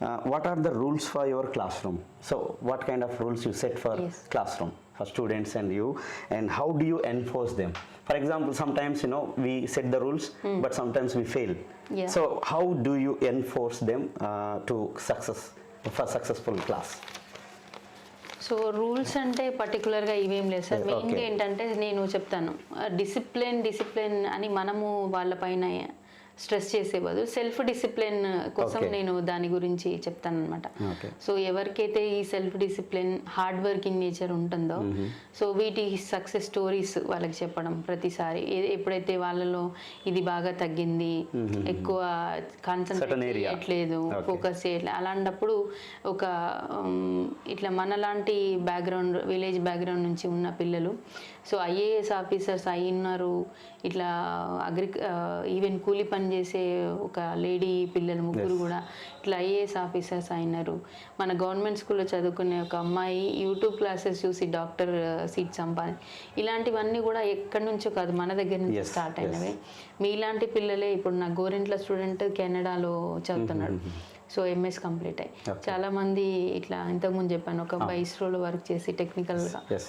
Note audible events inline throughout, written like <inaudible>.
Uh, what are the rules for your classroom? So, what kind of rules you set for Yes. classroom for students and you, and how do you enforce them? For example, sometimes you know we set the rules, but sometimes we fail. Hmm. Yeah. So, how do you enforce them uh, to success for successful class? So rules అంటే పర్టికులర్గా ఇవేం లేదు sir మెయిన్గా. ఏంటంటే నేను చెప్తాను discipline discipline అని మనము వాళ్ళపైన స్ట్రెస్ చేసే బదులు సెల్ఫ్ డిసిప్లిన్ కోసం. నేను దాని గురించి చెప్తాను అనమాట. సో ఎవరికైతే ఈ self discipline hard working nature ఉంటుందో సో వీటి సక్సెస్ స్టోరీస్ వాళ్ళకి చెప్పడం ప్రతిసారి ఎప్పుడైతే వాళ్ళలో ఇది బాగా తగ్గింది ఎక్కువ కాన్సన్ట్రేట్. చేయట్లేదు. ఫోకస్ చేయట్లేదు అలాంటప్పుడు ఒక ఇట్లా మనలాంటి బ్యాక్గ్రౌండ్ విలేజ్ బ్యాక్గ్రౌండ్ నుంచి ఉన్న పిల్లలు సో ఐఏఎస్ ఆఫీసర్స్ అయి ఉన్నారు ఇట్లా అగ్రి ఈవెన్ కూలి పని చేసే ఒక లేడీ పిల్లలు ముగ్గురు కూడా ఇట్లా ఐఏఎస్ ఆఫీసర్స్ అయినారు. మన గవర్నమెంట్ స్కూల్లో చదువుకునే ఒక అమ్మాయి యూట్యూబ్ క్లాసెస్ చూసి డాక్టర్ సీట్ సంపాది ఇలాంటివన్నీ కూడా ఎక్కడి నుంచో కాదు మన దగ్గర నుంచి స్టార్ట్. అయినవే. మీలాంటి పిల్లలే ఇప్పుడు నా గోరెంట్ల స్టూడెంట్ కెనడాలో చదువుతున్నాడు సో ఎంఎస్ కంప్లీట్ అయ్యి. చాలా మంది ఇట్లా ఇంతకుముందు చెప్పాను ఒక అబ్బాయి ఇస్రోలో వర్క్ చేసి టెక్నికల్ Yes.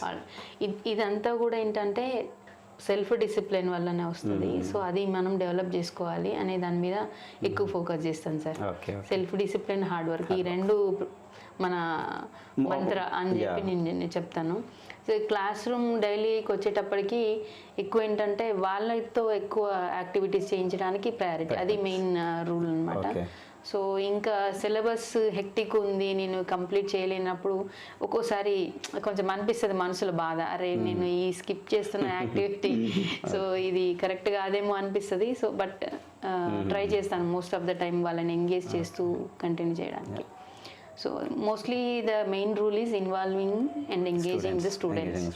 ఇదంతా కూడా ఏంటంటే సెల్ఫ్ డిసిప్లిన్ వల్లనే వస్తుంది. సో అది మనం డెవలప్ చేసుకోవాలి అనే దాని మీద ఎక్కువ ఫోకస్ చేస్తాను sir. Okay, okay. Self discipline hard work ఈ రెండు మన మంత్ర అని చెప్పి. నేను చెప్తాను. సో క్లాస్ రూమ్ డైలీకి వచ్చేటప్పటికి ఎక్కువ ఏంటంటే వాళ్ళతో ఎక్కువ యాక్టివిటీస్ చేయించడానికి ప్రయారిటీ అది మెయిన్ రూల్ అనమాట. సో ఇంకా సిలబస్ హెక్టిక్ ఉంది నేను కంప్లీట్ చేయలేనప్పుడు ఒక్కోసారి కొంచెం అనిపిస్తుంది మనసులో బాధ. అరే నేను ఈ స్కిప్ చేస్తున్న <laughs> యాక్టివిటీ. సో ఇది కరెక్ట్ కాదేమో అనిపిస్తుంది. సో బట్ ట్రై చేస్తాను మోస్ట్ ఆఫ్ ద టైం వాళ్ళని ఎంగేజ్ చేస్తూ కంటిన్యూ చేయడానికి. So mostly the main rule is involving and engaging the students.